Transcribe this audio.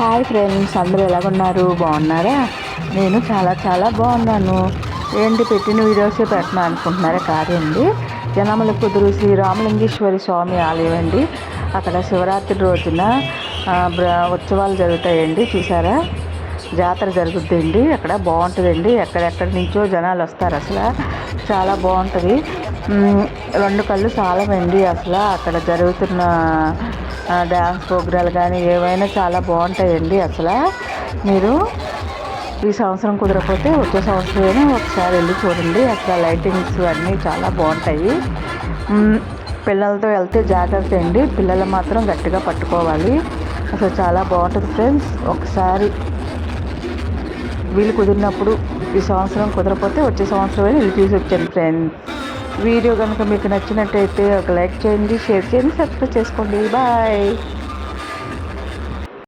Hi friends అందరూ ఎలాగున్నారు? బాగున్నారా? నేను చాలా చాలా బాగున్నాను. ఏంటి పెట్టిన వీడియోసే పెట్టినా అనుకుంటున్నారా? కాదండి. జనముల కుదురు శ్రీ రామలింగేశ్వరి స్వామి ఆలయం అండి. అక్కడ శివరాత్రి రోజున ఉత్సవాలు జరుగుతాయండి. చూసారా? జాతర జరుగుద్దండి. అక్కడ బాగుంటుందండి. ఎక్కడెక్కడి నుంచో జనాలు వస్తారు అసలు. చాలా బాగుంటుంది. రెండు కళ్ళు చాలామండి అసలు. అక్కడ జరుగుతున్న డ్యాన్స్ ప్రోగ్రాలు కానీ ఏవైనా చాలా బాగుంటాయండి అసలు. మీరు ఈ సంవత్సరం కుదరకపోతే వచ్చే సంవత్సరమైనా ఒకసారి వెళ్ళి చూడండి. అసలు లైటింగ్స్ అన్నీ చాలా బాగుంటాయి. పిల్లలతో వెళ్తే జాగ్రత్త అండి. పిల్లలు మాత్రం గట్టిగా పట్టుకోవాలి. అసలు చాలా బాగుంటుంది ఫ్రెండ్స్ ఒకసారి వీలు కుదిరినప్పుడు ఈ సంవత్సరం కుదరకపోతే వచ్చే సంవత్సరం వెళ్ళి చూసి వచ్చాను ఫ్రెండ్స్ వీడియో కనుక మీకు నచ్చినట్టయితే ఒక లైక్ చేయండి షేర్ చేయండి సబ్స్క్రైబ్ చేసుకోండి. బాయ్.